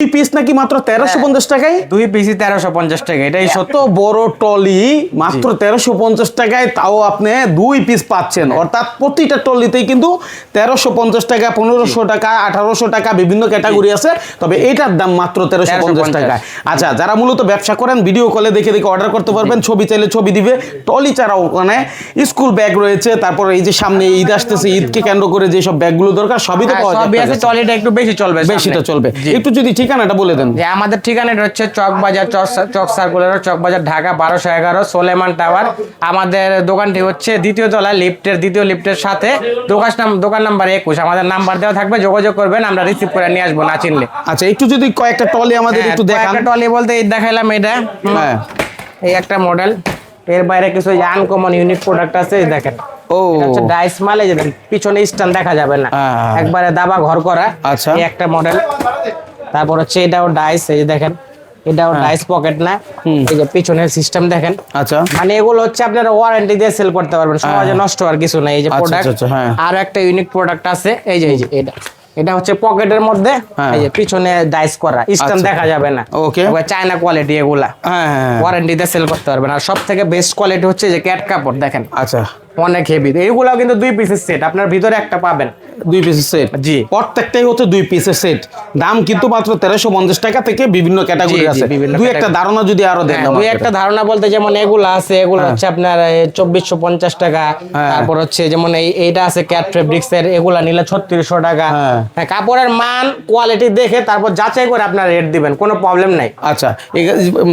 দুই পিস নাকি মাত্র তেরোশো পঞ্চাশ টাকায়? দুই পিসি তেরোশো পঞ্চাশ টাকা এটাই সত্য বড় টলি মাত্র তেরোশো পঞ্চাশ টাকায় তাও আপনি দুই পিস পাচ্ছেন। অর্থাৎ প্রতিটা টলিতেই কিন্তু তেরোশো পঞ্চাশ টাকা পনেরোশো টাকা আঠারোশো টাকা বিভিন্ন ক্যাটাগরি আছে। তবে এটার দাম মাত্র তেরোশো পঞ্চাশ 1350 টাকা আচ্ছা যারা মূলত ব্যবসা করেন ভিডিও কলে দেখে দেখে অর্ডার করতে পারবেন ছবি চাইলে ছবি দিবে। টলি ছাড়াও ওখানে স্কুল ব্যাগ রয়েছে তারপর এই যে সামনে ঈদ আসতেছে ঈদকে কেন্দ্র করে যেসব ব্যাগগুলো দরকার সবই তো হ্যাঁ, পাওয়া আছে যায় একটু বেশি চলবে বেশিটা চলবে। একটু যদি ঠিকানাটা বলে দেন। যে আমাদের ঠিকানাটা হচ্ছে চকবাজার চক- চক সার্কুলার চকবাজার ঢাকা বারোশো এগারো সোলেমান টাওয়ার। আমাদের দোকানটি হচ্ছে দ্বিতীয় তলা লিফটের দ্বিতীয় লিফটের সাথে দোকান নাম দোকান নাম্বার একুশ। আমাদের নাম্বার দেওয়া থাকবে যোগাযোগ করবেন আমরা রিসিভ করে নিয়ে আসব না চিনলে। আচ্ছা একটু যদি কয়েকটা টলি আমাদের একটু দেখান। টলি বলতে এই দেখাইলাম এটা। হ্যাঁ। এই একটা মডেল এর বাইরে কিছু আনকমন ইউনিক প্রোডাক্ট আছে দেখেন। ও। হচ্ছে ডাইস মাল পিছনে স্ট্যান্ড দেখা যাবে না। হ্যাঁ। একবারে দাবা ঘর করা। আচ্ছা। এই একটা মডেল তারপর হচ্ছে এটাও ডাইস এই দেখেন এটাও ডাইস পকেট না? এই যে পিছনের সিস্টেম দেখেন। আচ্ছা। মানে এগুলো হচ্ছে আপনারা ওয়ারেন্টি দিয়ে সেল করতে পারবেন সহজে নষ্ট হওয়ার কিছু নাই। এই যে আচ্ছা, প্রোডাক্ট আচ্ছা, আচ্ছা, হ্যাঁ। আর একটা ইউনিক প্রোডাক্ট আছে এই যে এই যে এটা। এটা হচ্ছে পকেটের মধ্যে হ্যাঁ। এই যে পিছনে ডাইস করা স্ট্যান্ড আচ্ছা। দেখা যাবে না। ওকে চায়না কোয়ালিটি এগুলা। হ্যাঁ হ্যাঁ, হ্যাঁ। ওয়ারেন্টিতে সেল করতে পারবেন। আর সব থেকে বেস্ট কোয়ালিটি হচ্ছে যে ক্যাট কাপড় দেখেন। আচ্ছা। অনেক হেভি এইগুলো কিন্তু দুই পিসের সেট আপনার ভিতরে একটা পাবেন। দুই পিসের সেট জি। প্রত্যেকটাই হচ্ছে দুই পিসের সেট দাম কিন্তু মাত্র তেরোশো পঞ্চাশ টাকা থেকে বিভিন্ন ক্যাটাগরি আছে। দুই একটা ধারণা যদি আরও দেন হ্যাঁ, দুই একটা ধারণা বলতে যেমন এগুলো আছে এগুলো হচ্ছে আপনার চব্বিশশো পঞ্চাশ টাকা। হ্যাঁ। তারপর হচ্ছে যেমন এই এইটা আছে ক্যাট ফেব্রিক্স এর এগুলা নিলে ছত্রিশশো টাকা। হ্যাঁ। হ্যাঁ, কাপড়ের মান কোয়ালিটি দেখে তারপর যাচাই করে আপনার রেট দিবেন কোনো প্রবলেম নাই। আচ্ছা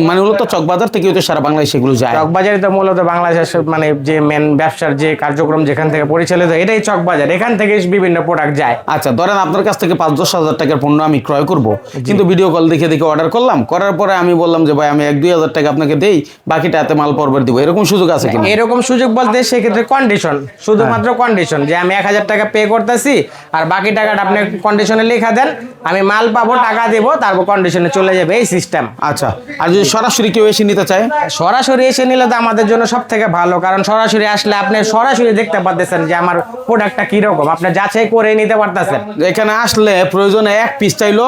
মানে মূলত চকবাজার থেকে হয়তো সারা বাংলাদেশে এগুলো যায়। চকবাজারে তো মূলত বাংলাদেশের মানে যে মেন ব্যবসার যে কার্যক্রম যেখান থেকে পরিচালিত এটাই চকবাজার। এখান থেকে বিভিন্ন প্রোডাক্ট যায়। আচ্ছা ধরেন আপনার কাছ থেকে পাঁচ দশ হাজার টাকার পণ্য আমি ক্রয় করব কিন্তু ভিডিও কল দেখে দেখে অর্ডার করলাম করার পরে আমি বললাম যে ভাই আমি এক দুই হাজার টাকা আপনাকে দেই বাকিটা হাতে মাল পরবার দিব। এরকম সুযোগ আছে কিনা? এরকম সুযোগ বলতে সেক্ষেত্রে কন্ডিশন শুধুমাত্র কন্ডিশন যে আমি এক হাজার টাকা পে করতেছি আর বাকি টাকাটা আপনি কন্ডিশনে লেখা দেন আমি মাল পাবো টাকা দেবো তারপর কন্ডিশনে চলে যাবে এই সিস্টেম আচ্ছা আর যদি সরাসরি কেউ এসে নিতে চায়? সরাসরি এসে নিলে তো আমাদের জন্য সব থেকে ভালো কারণ সরাসরি আসলে আপনি সরাসরি দেখতে পারতেছেন যে আমার প্রোডাক্টটা কীরকম। আপনি যাচাই করে নিতে পারতেছেন এখানে আসলে প্রয়োজনে এক পিস চাইলো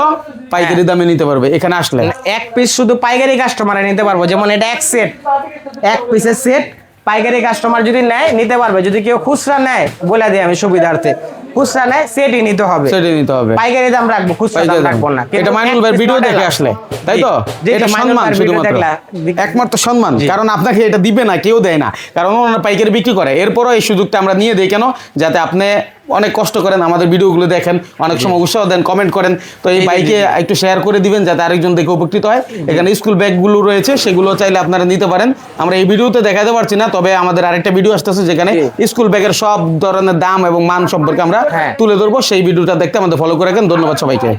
পাইকারি দামে নিতে পারবে এখানে আসলে। এক পিস শুধু পাইকারি কাস্টমারে নিতে পারব যেমন এটা এক সেট এক পিসের সেট পাইকারি কাস্টমার যদি নেয় নিতে পারবে। যদি কেউ খুচরা নেয় বলে দিই আমি সুবিধার্থে। খুচরা নেয় সেটই নিতে হবে। সেটাই নিতে হবে। পাইকারি দাম রাখব খুচরা দাম রাখব না। এটা মাইনুল ভাই ভিডিও দেখে আসলে তাই তো? এটা সম্মান শুধুমাত্র। একমাত্র সম্মান কারণ আপনাকে এটা দিবে না কেউ দেয় না। কারণ ওনারা পাইকারি বিক্রি করে। এরপরও এই সুযোগটা আমরা নিয়ে দিই কেন? যাতে আপনি অনেক কষ্ট করেন আমাদের ভিডিওগুলো দেখেন অনেক সময় উৎসাহ দেন কমেন্ট করেন। তো এই বাইকে একটু শেয়ার করে দিবেন যাতে আরেকজন দেখে উপকৃত হয়। এখানে স্কুল ব্যাগগুলো রয়েছে সেগুলো চাইলে আপনারা নিতে পারেন। আমরা এই ভিডিওতে দেখাতে পারছি না তবে আমাদের আরেকটা ভিডিও আসতেছে যেখানে স্কুল ব্যাগের সব ধরনের দাম এবং মান সম্পর্কে আমরা হ্যাঁ। তুলে ধরবো। সেই ভিডিওটা দেখতে আমাদের ফলো করে রাখেন। ধন্যবাদ সবাইকে।